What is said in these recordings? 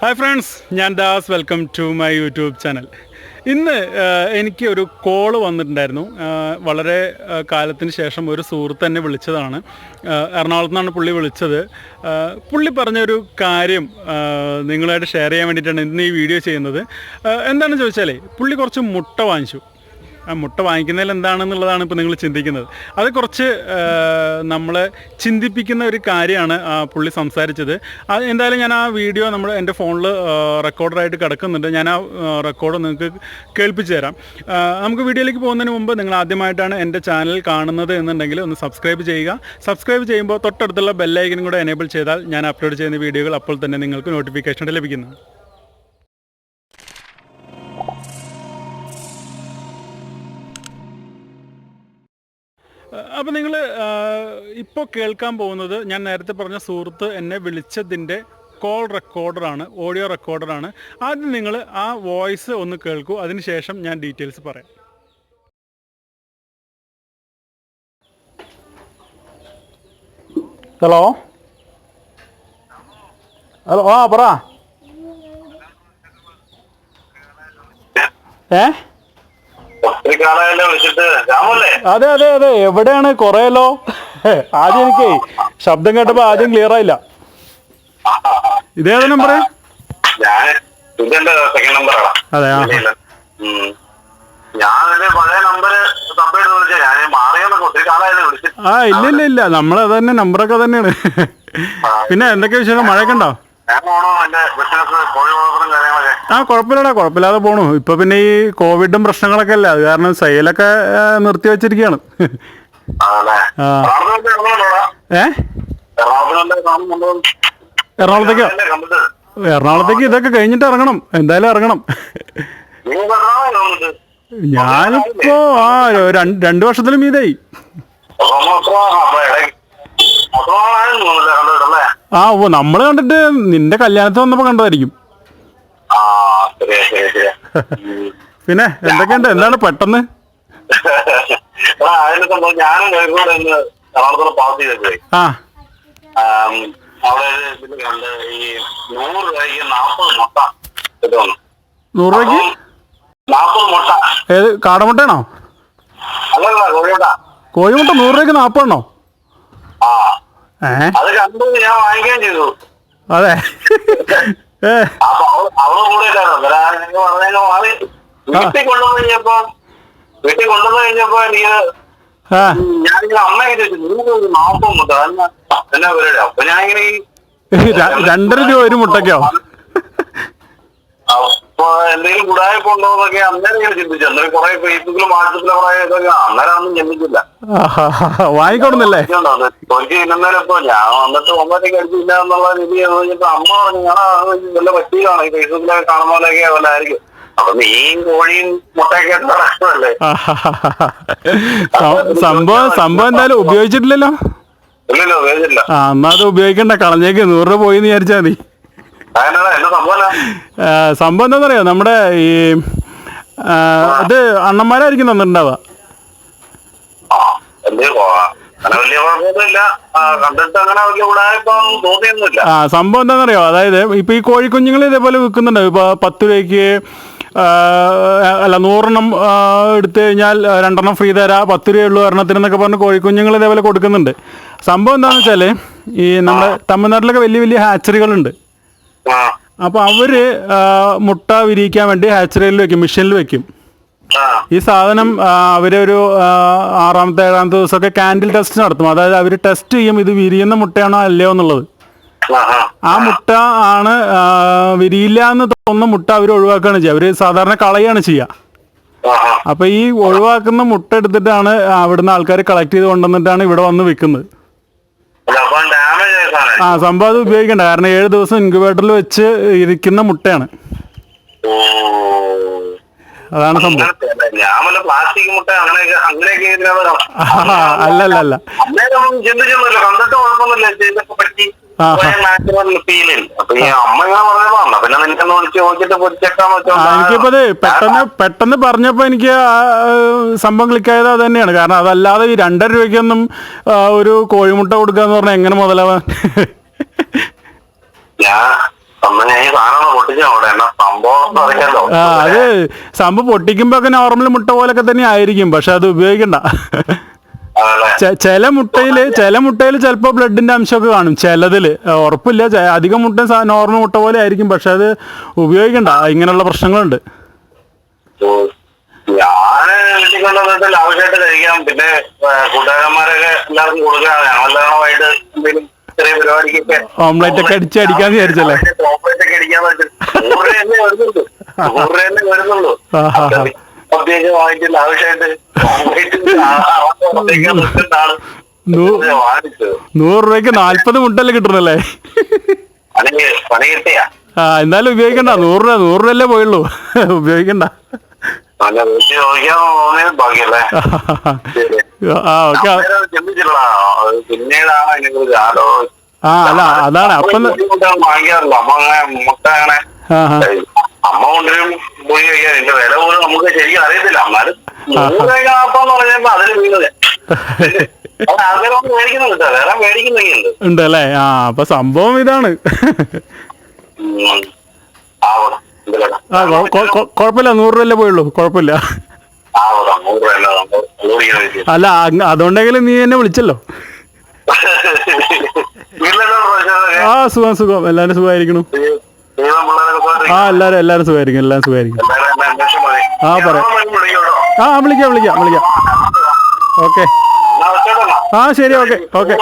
Hi friends ഞാൻ Das. Welcome to my YouTube channel ഇന്ന് എനിക്ക് ഒരു കോൾ വന്നിട്ടുണ്ടായിരുന്നു. വളരെ കാലത്തിന് ശേഷം ഒരു സുഹൃത്ത് എന്നെ വിളിച്ചതാണ്. എറണാകുളത്ത് നിന്നാണ് പുള്ളി വിളിച്ചത്. പുള്ളി പറഞ്ഞൊരു കാര്യം നിങ്ങളായിട്ട് ഷെയർ ചെയ്യാൻ വേണ്ടിയിട്ടാണ് ഇന്ന് ഈ വീഡിയോ ചെയ്യുന്നത്. എന്താണെന്ന് ചോദിച്ചാലേ പുള്ളി കുറച്ച് മുട്ട വാങ്ങിച്ചു. മുട്ട വാങ്ങിക്കുന്നതിൽ എന്താണെന്നുള്ളതാണ് ഇപ്പോൾ നിങ്ങൾ ചിന്തിക്കുന്നത്. അത് കുറച്ച് നമ്മളെ ചിന്തിപ്പിക്കുന്ന ഒരു കാര്യമാണ് പുള്ളി സംസാരിച്ചത്. അത് എന്തായാലും ഞാൻ ആ വീഡിയോ നമ്മൾ എന്റെ ഫോണിൽ റെക്കോർഡറായിട്ട് കിടക്കുന്നുണ്ട്. ഞാൻ ആ റെക്കോർഡ് നിങ്ങൾക്ക് കേൾപ്പിച്ചു തരാം. നമുക്ക് വീഡിയോയിലേക്ക് പോകുന്നതിന് മുമ്പ് നിങ്ങൾ ആദ്യമായിട്ടാണ് എന്റെ ചാനൽ കാണുന്നത് എന്നുണ്ടെങ്കിൽ ഒന്ന് സബ്സ്ക്രൈബ് ചെയ്യുക. സബ്സ്ക്രൈബ് ചെയ്യുമ്പോൾ തൊട്ടടുത്തുള്ള ബെല്ലൈക്കനും കൂടെ എനേബിൾ ചെയ്താൽ ഞാൻ അപ്ലോഡ് ചെയ്യുന്ന വീഡിയോകൾ അപ്പോൾ തന്നെ നിങ്ങൾക്ക് നോട്ടിഫിക്കേഷൻ ലഭിക്കുന്നു. അപ്പോൾ നിങ്ങൾ ഇപ്പോൾ കേൾക്കാൻ പോകുന്നത് ഞാൻ നേരത്തെ പറഞ്ഞ സുഹൃത്ത് എന്നെ വിളിച്ചതിന്റെ കോൾ റെക്കോർഡറാണ് ഓഡിയോ റെക്കോർഡറാണ് ആദ്യം നിങ്ങൾ ആ വോയിസ് ഒന്ന് കേൾക്കൂ അതിനുശേഷം ഞാൻ ഡീറ്റെയിൽസ് പറയാം. ഹലോ? ഹലോ ആ പറ. ഏ? അതെ അതെ അതെ. എവിടെയാണ്? കൊറേലോ ആദ്യം എനിക്ക് ശബ്ദം കേട്ടപ്പോ ആദ്യം ക്ലിയർ ആയില്ല. ഇതേത് നമ്പർ അതെ ആ. ഇല്ല ഇല്ല ഇല്ല. നമ്മളെ തന്നെ നമ്പറൊക്കെ തന്നെയാണ്. പിന്നെ എന്തൊക്കെ വിശേഷം? മഴയൊക്കെ ഉണ്ടോ? ബിസിനസ് കോഴി വളർത്തലും ആ കുഴപ്പമില്ലടാ കുഴപ്പമില്ലാതെ പോണു. ഇപ്പൊ പിന്നെ ഈ കോവിഡും പ്രശ്നങ്ങളൊക്കെ അല്ല? അത് കാരണം സെയിലൊക്കെ നിർത്തി വെച്ചിരിക്കുകയാണ് അതല്ലേ ആ. എറണാകുളത്ത് ഏ? എറണാകുളത്തേക്കോ? എറണാകുളത്തേക്ക് ഇതൊക്കെ കഴിഞ്ഞിട്ട് ഇറങ്ങണം. എന്തായാലും ഇറങ്ങണം. ഞാനിപ്പോ ആ രണ്ടു വർഷത്തിലും മീതായി. കണ്ടിട്ടല്ലേ ആ ഓ നമ്മൾ കണ്ടിട്ട് നിന്റെ കല്യാണത്തിന് വന്നപ്പോ കണ്ടതായിരിക്കും. പിന്നെ എന്തൊക്കെയുണ്ട്? എന്താണ് പെട്ടെന്ന്? ഞാനും കോഴിക്കോട് ഇന്ന് എറണാകുളത്തോടെ പാസ് ചെയ്തപ്പോഴേ ആ. ആം, അവിടെ ഒരു കണ്ട് ഈ നൂറ് രൂപയ്ക്ക് നാപ്പത് മുട്ട കിട്ടുന്നു നൂറ് രൂപയ്ക്ക്? നാപ്പത് മുട്ട. ഏത് കാടമുട്ടയാണോ? അല്ലല്ല കോഴിമുട്ട. കോഴിമുട്ട നൂറ് രൂപയ്ക്ക് നാൽപ്പതെണ്ണോ അത് കണ്ടു ഞാൻ വാങ്ങിക്കുകയും ചെയ്തു. അതെ. അവൾ വീട്ടിൽ കൊണ്ടുവന്ന് കഴിഞ്ഞപ്പോ വീട്ടിൽ കൊണ്ടുവന്ന് കഴിഞ്ഞപ്പോ എനിക്ക് ഞാനിങ്ങനെ അമ്മയെ ചോദിച്ചു മുട്ട എന്നാ പരിപാടി അപ്പൊ രണ്ടര രൂപ ഒരു മുട്ടയ്ക്കോ? അപ്പൊ എന്തെങ്കിലും ഗുഡായ്പ ഉണ്ടോ എന്നൊക്കെ അന്നേരം ഇങ്ങനെ ചിന്തിച്ചു. അന്നേരം കുറെ ഫേസ്ബുക്കിലും വാട്സപ്പിലും കുറെ ഇതൊക്കെ അന്നേരം ഒന്നും ചിന്തിച്ചില്ല. വായിക്കൊടുന്നില്ലേ എനിക്ക് ഇന്നേരം ഇപ്പൊ ഞാൻ വന്നിട്ട് ഒമ്പതേക്ക് അടിച്ചില്ല എന്നുള്ള രീതി കഴിഞ്ഞപ്പോ അമ്മ പറഞ്ഞു ഞാൻ വല്ല പറ്റിയതാണ്? ഈ ഫേസ്ബുക്കിലൊക്കെ കാണുന്ന പോലെയൊക്കെ അതല്ലായിരിക്കും ആയിരിക്കും. അപ്പൊ മീൻ കോഴിയും മുട്ടയൊക്കെ ആയിട്ട് സംഭവം സംഭവം എന്തായാലും ഉപയോഗിച്ചിട്ടില്ലല്ലോ? ഇല്ലല്ലോ ഉപയോഗിച്ചില്ല ആ എന്നാ അത് ഉപയോഗിക്കണ്ട. കളഞ്ഞേക്ക്. നൂറ് രൂപ പോയി എന്ന് വിചാരിച്ചാൽ മതി. സംഭവം എന്താണെന്നറിയോ? നമ്മുടെ ഈ ഇത് അണ്ണന്മാരായിരിക്കും തന്നിട്ടുണ്ടാവുക. ആ സംഭവം എന്താണെന്നറിയോ? അതായത് ഇപ്പൊ ഈ കോഴിക്കുഞ്ഞുങ്ങൾ ഇതേപോലെ വിൽക്കുന്നുണ്ട്. ഇപ്പൊ പത്ത് രൂപയ്ക്ക് അല്ല നൂറെണ്ണം എടുത്തു കഴിഞ്ഞാൽ രണ്ടെണ്ണം ഫ്രീ തരാ പത്ത് രൂപയുള്ളൂ ഒരെണ്ണത്തിന് എന്നൊക്കെ പറഞ്ഞ് കോഴിക്കുഞ്ഞുങ്ങൾ ഇതേപോലെ കൊടുക്കുന്നുണ്ട്. സംഭവം എന്താണെന്ന് വെച്ചാൽ ഈ നമ്മുടെ തമിഴ്നാട്ടിലൊക്കെ വലിയ വലിയ ഹാച്ചറികളുണ്ട്. അപ്പോൾ അവർ മുട്ട വിരിയിക്കാൻ വേണ്ടി ഹാച്ചറിയിൽ വെക്കും മിഷനിൽ വെക്കും. ഈ സാധനം അവരൊരു ആറാമത്തെ ഏഴാമത്തെ ദിവസമൊക്കെ കാൻഡിൽ ടെസ്റ്റ് നടത്തും. അതായത് അവർ ടെസ്റ്റ് ചെയ്യും ഇത് വിരിയുന്ന മുട്ടയാണോ അല്ലയോ എന്നുള്ളത്. ആ മുട്ട ആണ് വിരിയില്ല എന്ന് തോന്നുന്ന മുട്ട അവർ ഒഴിവാക്കുകയാണ് ചെയ്യുക. അവർ സാധാരണ കളയാണ് ചെയ്യുക. അപ്പൊ ഈ ഒഴിവാക്കുന്ന മുട്ട എടുത്തിട്ടാണ് അവിടുന്ന് ആൾക്കാർ കളക്ട് ചെയ്ത് കൊണ്ടുവന്നിട്ടാണ് ഇവിടെ വന്ന് വിൽക്കുന്നത്. ആ സംഭവം അത് ഉപയോഗിക്കണ്ട. കാരണം ഏഴ് ദിവസം ഇൻക്യുബേറ്ററിൽ വെച്ച് ഇരിക്കുന്ന മുട്ടയാണ്. അതാണ് സംഭവം. അല്ലല്ല അല്ലേ? ഫീലിൽ അപ്പൊ ഈ അമ്മ ഇങ്ങനെ പറഞ്ഞപ്പോ പിന്നെ നിന്നെ വിളിച്ച് പൊരിച്ചേക്കാന്ന് എനിക്കിപ്പോ അത് വെച്ചോണ്ടാ പെട്ടെന്ന് പെട്ടെന്ന് പറഞ്ഞപ്പോ എനിക്ക് സംഭവം ക്ലിക്കായത് അത് തന്നെയാണ്. കാരണം അതല്ലാതെ ഈ രണ്ടര രൂപയ്ക്കൊന്നും ഒരു കോഴിമുട്ട കൊടുക്കുക എന്ന് പറഞ്ഞാൽ എങ്ങനെ മുതലാവാൻ അത് സംഭവം പൊട്ടിക്കുമ്പോ ഒക്കെ നോർമൽ മുട്ട പോലൊക്കെ തന്നെ ആയിരിക്കും. പക്ഷെ അത് ഉപയോഗിക്കണ്ട. ചില മുട്ടയിൽ ചില മുട്ടയിൽ ചിലപ്പോൾ ബ്ലഡിന്റെ അംശമൊക്കെ കാണും. ചിലതിൽ. ഉറപ്പില്ല. അധികം മുട്ട നോർമൽ മുട്ട പോലെ ആയിരിക്കും. പക്ഷെ അത് ഉപയോഗിക്കണ്ട. ഇങ്ങനെയുള്ള പ്രശ്നങ്ങളുണ്ട്. ഓ, ഞാൻ വീട്ടിൽ കൊണ്ടുവന്നിട്ട് ലാവശ്യമായിട്ട് കഴിക്കാം പിന്നെ ഏ, കൂട്ടുകാരന്മാരൊക്കെ എല്ലാവർക്കും കൊടുക്കാം. ഞങ്ങളെല്ലാമായിട്ട് എന്തെങ്കിലും ചെറിയ പരിപാടിക്കൊക്കെ ഓംലെറ്റ് ഒക്കെ അടിച്ച് അടിക്കാന്ന് വിചാരിച്ചല്ലേ? ഓംലെറ്റ് ഒക്കെ അടിക്കാന്ന് വെച്ചിട്ട് നൂറ് തന്നെ വരുന്നുള്ളൂ. നൂറ് തന്നെ വരുന്നുള്ളൂ. ആഹാ. പ്രത്യേകിച്ച് ആവശ്യമായിട്ട് ഓംലെറ്റ് നൂറ് രൂപയ്ക്ക് നാല്പത് മുട്ടല്ലേ കിട്ടണല്ലേ? ആ എന്തായാലും ഉപയോഗിക്കണ്ട. നൂറ് രൂപ നൂറ് രൂപയല്ലേ പോയുള്ളൂ ഉപയോഗിക്കണ്ട ആ ഓക്കെ. അല്ല അതാണ്. അപ്പൊ മുട്ട അങ്ങനെ അമ്മ കൊണ്ടുവരും പോയി കഴിക്കാൻ എന്റെ വില പോലും നമുക്ക് ശരിക്കും അറിയത്തില്ല. എന്നാലും നൂറേക്കാപ്പെന്ന് പറഞ്ഞപ്പോ അതിന് വീണത്. ഉണ്ടല്ലേ? ആ അപ്പൊ സംഭവം ഇതാണ്. ഉം. ആവണം. എന്തിലാ ആ കൊ- കൊ- കൊ- കുഴപ്പമില്ല നൂറ് രൂപയല്ലേ പോയുള്ളൂ. കുഴപ്പമില്ല രൂപ അല്ല അതുകൊണ്ടെങ്കിലും നീ എന്നെ വിളിച്ചല്ലോ. ആ സുഖം സുഖം. എല്ലാവരും സുഖമായിരിക്കണു. ആ എല്ലാരും എല്ലാരും സുഖമായിരിക്കും എല്ലാവരും സുഖമായിരിക്കും. ആ, പറയാം. ആ വിളിക്കാം വിളിക്കാം വിളിക്കാം. ഓക്കെ. ആ ശരി ഓക്കെ ഓക്കെ.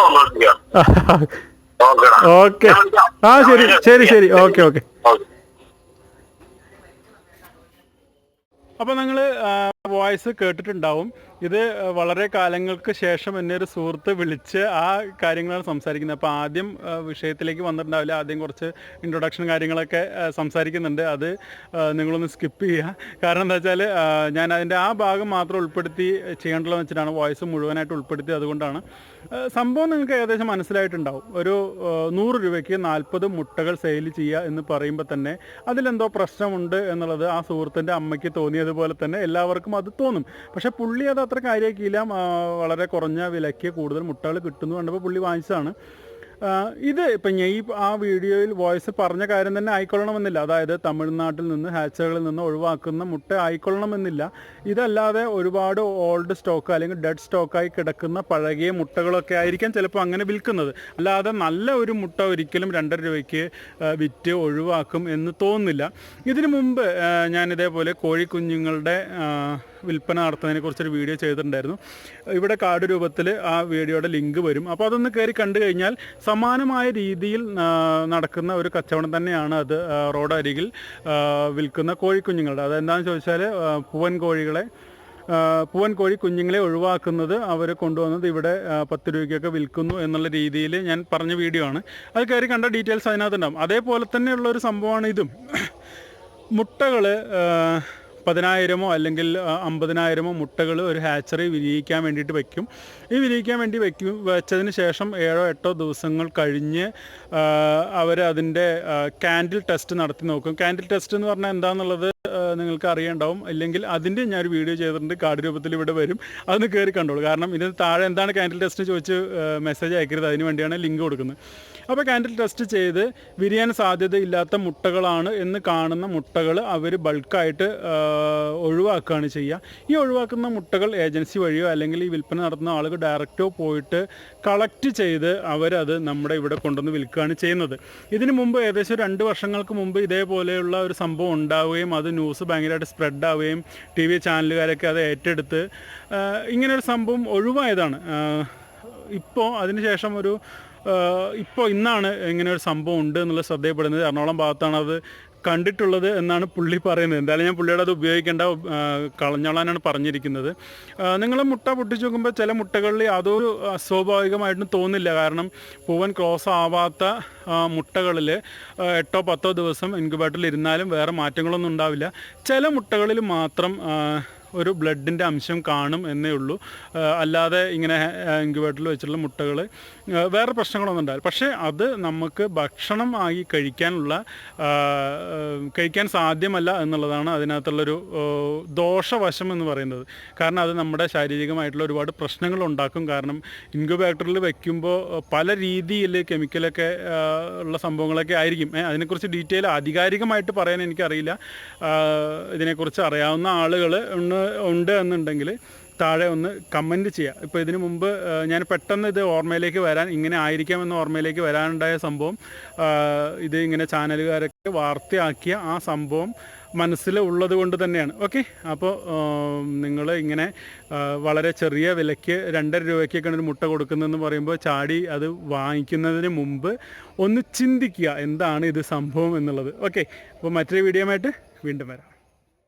ഓക്കെ. ആ ശരി ശരി ശരി. Okay okay. അപ്പൊ അപ്പോൾ നിങ്ങൾ വോയിസ് കേട്ടിട്ടുണ്ടാവും. ഇത് വളരെ കാലങ്ങൾക്ക് ശേഷം എന്നെ ഒരു സുഹൃത്ത് വിളിച്ച് ആ കാര്യങ്ങളാണ് സംസാരിക്കുന്നത്. അപ്പോൾ ആദ്യം വിഷയത്തിലേക്ക് വന്നിട്ടുണ്ടാവില്ല. ആദ്യം കുറച്ച് ഇൻട്രൊഡക്ഷൻ കാര്യങ്ങളൊക്കെ സംസാരിക്കുന്നുണ്ട്. അത് നിങ്ങളൊന്ന് സ്കിപ്പ് ചെയ്യുക. കാരണം എന്താ വെച്ചാൽ ഞാൻ അതിന്റെ ആ ഭാഗം മാത്രം ഉൾപ്പെടുത്തി ചെയ്യേണ്ടതെന്ന് വെച്ചിട്ടാണ്. വോയിസ് മുഴുവനായിട്ട് ഉൾപ്പെടുത്തി അതുകൊണ്ടാണ്. സംഭവം നിങ്ങൾക്ക് ഏകദേശം മനസ്സിലായിട്ടുണ്ടാവും. ഒരു നൂറ് രൂപയ്ക്ക് നാൽപ്പത് മുട്ടകൾ സെയിൽ ചെയ്യുക എന്ന് പറയുമ്പോൾ തന്നെ അതിലെന്തോ പ്രശ്നമുണ്ട് എന്നുള്ളത് ആ സുഹൃത്തിന്റെ അമ്മയ്ക്ക് തോന്നിയതുപോലെ തന്നെ എല്ലാവർക്കും അത് തോന്നും. പക്ഷേ പുള്ളി അത് അത്ര കാര്യമാക്കിയില്ല. വളരെ കുറഞ്ഞ വിലയ്ക്ക് കൂടുതൽ മുട്ടകൾ കിട്ടുന്നു കണ്ടപ്പോൾ പുള്ളി വാങ്ങിച്ചതാണ്. ഇത് ഇപ്പം ഞാൻ ഈ ആ വീഡിയോയിൽ വോയിസ് പറഞ്ഞ കാര്യം തന്നെ ആയിക്കൊള്ളണമെന്നില്ല. അതായത് തമിഴ്നാട്ടിൽ നിന്ന് ഹാച്ചകളിൽ നിന്ന് ഒഴിവാക്കുന്ന മുട്ട ആയിക്കൊള്ളണമെന്നില്ല. ഇതല്ലാതെ ഒരുപാട് ഓൾഡ് സ്റ്റോക്ക് അല്ലെങ്കിൽ ഡെഡ് സ്റ്റോക്കായി കിടക്കുന്ന പഴകിയ മുട്ടകളൊക്കെ ആയിരിക്കാം ചിലപ്പോൾ അങ്ങനെ വിൽക്കുന്നത്. അല്ലാതെ നല്ല ഒരു മുട്ട ഒരിക്കലും രണ്ടര രൂപയ്ക്ക് വിറ്റ് ഒഴിവാക്കും എന്ന് തോന്നുന്നില്ല. ഇതിനു മുമ്പ് ഞാൻ ഇതേപോലെ കോഴിക്കുഞ്ഞുങ്ങളുടെ വിൽപ്പന നടത്തുന്നതിനെ കുറിച്ചൊരു വീഡിയോ ചെയ്തിട്ടുണ്ടായിരുന്നു. ഇവിടെ കാർഡ് രൂപത്തിൽ ആ വീഡിയോയുടെ ലിങ്ക് വരും. അപ്പോൾ അതൊന്ന് കയറി കണ്ടു കഴിഞ്ഞാൽ സമാനമായ രീതിയിൽ നടക്കുന്ന ഒരു കച്ചവടം തന്നെയാണ് അത് റോഡ് അരികിൽ വിൽക്കുന്ന കോഴിക്കുഞ്ഞുങ്ങളുടെ. അതെന്താണെന്ന് ചോദിച്ചാൽ പൂവൻ കോഴികളെ പൂവൻ കോഴി കുഞ്ഞുങ്ങളെ ഒഴിവാക്കുന്നത് അവർ കൊണ്ടുവന്നത് ഇവിടെ പത്ത് രൂപയ്ക്കൊക്കെ വിൽക്കുന്നു എന്നുള്ള രീതിയിൽ ഞാൻ പറഞ്ഞ വീഡിയോ ആണ്. അത് കയറി കണ്ട ഡീറ്റെയിൽസ് അതിനകത്തുണ്ടാവും. അതേപോലെ തന്നെയുള്ള ഒരു സംഭവമാണ് ഇതും. മുട്ടകൾ പതിനായിരമോ അല്ലെങ്കിൽ അമ്പതിനായിരമോ മുട്ടകൾ ഒരു ഹാച്ചറി വിരിയിക്കാൻ വേണ്ടിയിട്ട് വയ്ക്കും ഈ വിരിയിക്കാൻ വേണ്ടി വയ്ക്കും വെച്ചതിന് ശേഷം ഏഴോ എട്ടോ ദിവസങ്ങൾ കഴിഞ്ഞ് അവർ അതിന്റെ കാൻഡിൽ ടെസ്റ്റ് നടത്തി നോക്കും. കാൻഡിൽ ടെസ്റ്റ് എന്ന് പറഞ്ഞാൽ എന്താണെന്നുള്ളത് നിങ്ങൾക്ക് അറിയണ്ടാവും. അല്ലെങ്കിൽ അതിന്റെ ഞാനൊരു വീഡിയോ ചെയ്തിട്ടുണ്ട്. കാർഡ് രൂപത്തിൽ ഇവിടെ വരും. അതൊന്ന് കയറി കണ്ടോളൂ. കാരണം ഇതിന് താഴെ എന്താണ് കാൻഡിൽ ടെസ്റ്റ് ചോദിച്ച് മെസ്സേജ് അയക്കരുത്. അതിന് വേണ്ടിയാണ് ലിങ്ക് കൊടുക്കുന്നത്. അപ്പോൾ കാൻഡിൽ ടെസ്റ്റ് ചെയ്ത് വിരിയാൻ സാധ്യത ഇല്ലാത്ത മുട്ടകളാണ് എന്ന് കാണുന്ന മുട്ടകൾ അവർ ബൾക്കായിട്ട് ഒഴിവാക്കുകയാണ് ചെയ്യുക. ഈ ഒഴിവാക്കുന്ന മുട്ടകൾ ഏജൻസി വഴിയോ അല്ലെങ്കിൽ ഈ വിൽപ്പന നടത്തുന്ന ആളുകൾ ഡയറക്റ്റോ പോയിട്ട് കളക്ട് ചെയ്ത് അവരത് നമ്മുടെ ഇവിടെ കൊണ്ടുവന്ന് വിൽക്കുകയാണ് ചെയ്യുന്നത്. ഇതിനു മുമ്പ് ഏകദേശം രണ്ട് വർഷങ്ങൾക്ക് മുമ്പ് ഇതേപോലെയുള്ള ഒരു സംഭവം ഉണ്ടാവുകയും അത് ന്യൂസ് ഭയങ്കരമായിട്ട് സ്പ്രെഡ് ആവുകയും ടി വി ചാനലുകാരൊക്കെ അത് ഏറ്റെടുത്ത് ഇങ്ങനൊരു സംഭവം ഒഴിവായതാണ്. ഇപ്പോൾ അതിനുശേഷം ഒരു ഇപ്പോൾ ഇന്നാണ് ഇങ്ങനെ ഒരു സംഭവം ഉണ്ട് എന്നുള്ള ശ്രദ്ധയപ്പെടുന്നത് എറണാകുളം ഭാഗത്താണ് അത് കണ്ടിട്ടുള്ളത് എന്നാണ് പുള്ളി പറയുന്നത്. എന്തായാലും ഞാൻ പുള്ളിയുടെ അത് ഉപയോഗിക്കേണ്ട കളഞ്ഞോളാനാണ് പറഞ്ഞിരിക്കുന്നത്. നിങ്ങൾ മുട്ട പൊട്ടിച്ച് നോക്കുമ്പോൾ ചില മുട്ടകളിൽ അതൊരു അസ്വാഭാവികമായിട്ടും തോന്നില്ല. കാരണം പൂവൻ ക്ലോസ് ആവാത്ത മുട്ടകളിൽ എട്ടോ പത്തോ ദിവസം ഇൻക്യുബേറ്ററിൽ ഇരുന്നാലും വേറെ മാറ്റങ്ങളൊന്നും ഉണ്ടാവില്ല. ചില മുട്ടകളിൽ മാത്രം ഒരു ബ്ലഡിന്റെ അംശം കാണും എന്നേ ഉള്ളൂ. അല്ലാതെ ഇങ്ങനെ ഇൻക്യുബേറ്ററിൽ വെച്ചിട്ടുള്ള മുട്ടകൾ വേറെ പ്രശ്നങ്ങളൊന്നും ഉണ്ടാവില്ല. പക്ഷേ അത് നമുക്ക് ഭക്ഷണം ആയി കഴിക്കാനുള്ള കഴിക്കാൻ സാധ്യമല്ല എന്നുള്ളതാണ് അതിനകത്തുള്ളൊരു ദോഷവശം എന്ന് പറയുന്നത്. കാരണം അത് നമ്മുടെ ശാരീരികമായിട്ടുള്ള ഒരുപാട് പ്രശ്നങ്ങൾ ഉണ്ടാക്കും. കാരണം ഇൻക്യുബേറ്ററിൽ വയ്ക്കുമ്പോൾ പല രീതിയിൽ കെമിക്കലൊക്കെ ഉള്ള സംഭവങ്ങളൊക്കെ ആയിരിക്കും. അതിനെക്കുറിച്ച് ഡീറ്റെയിൽ ആധികാരികമായിട്ട് പറയാൻ എനിക്കറിയില്ല. ഇതിനെക്കുറിച്ച് അറിയാവുന്ന ആളുകൾ ഉണ്ട് എന്നുണ്ടെങ്കിൽ താഴെ ഒന്ന് കമന്റ് ചെയ്യുക ഇപ്പോൾ ഇതിനു മുമ്പ് ഞാൻ പെട്ടെന്ന് ഇത് ഓർമ്മയിലേക്ക് വരാൻ ഇങ്ങനെ ആയിരിക്കാമെന്ന് ഓർമ്മയിലേക്ക് വരാനുണ്ടായ സംഭവം ഇത് ഇങ്ങനെ ചാനലുകാരൊക്കെ വാർത്തയാക്കിയ ആ സംഭവം മനസ്സിൽ ഉള്ളത് കൊണ്ട് തന്നെയാണ്. ഓക്കെ അപ്പോൾ നിങ്ങൾ ഇങ്ങനെ വളരെ ചെറിയ വിലയ്ക്ക് രണ്ടര രൂപയ്ക്കൊക്കെയാണ് ഒരു മുട്ട കൊടുക്കുന്നതെന്ന് പറയുമ്പോൾ ചാടി അത് വാങ്ങിക്കുന്നതിന് മുമ്പ് ഒന്ന് ചിന്തിക്കുക എന്താണ് ഇത് സംഭവം എന്നുള്ളത്. ഓക്കെ അപ്പോൾ മറ്റൊരു വീഡിയോ വീണ്ടും വരാം.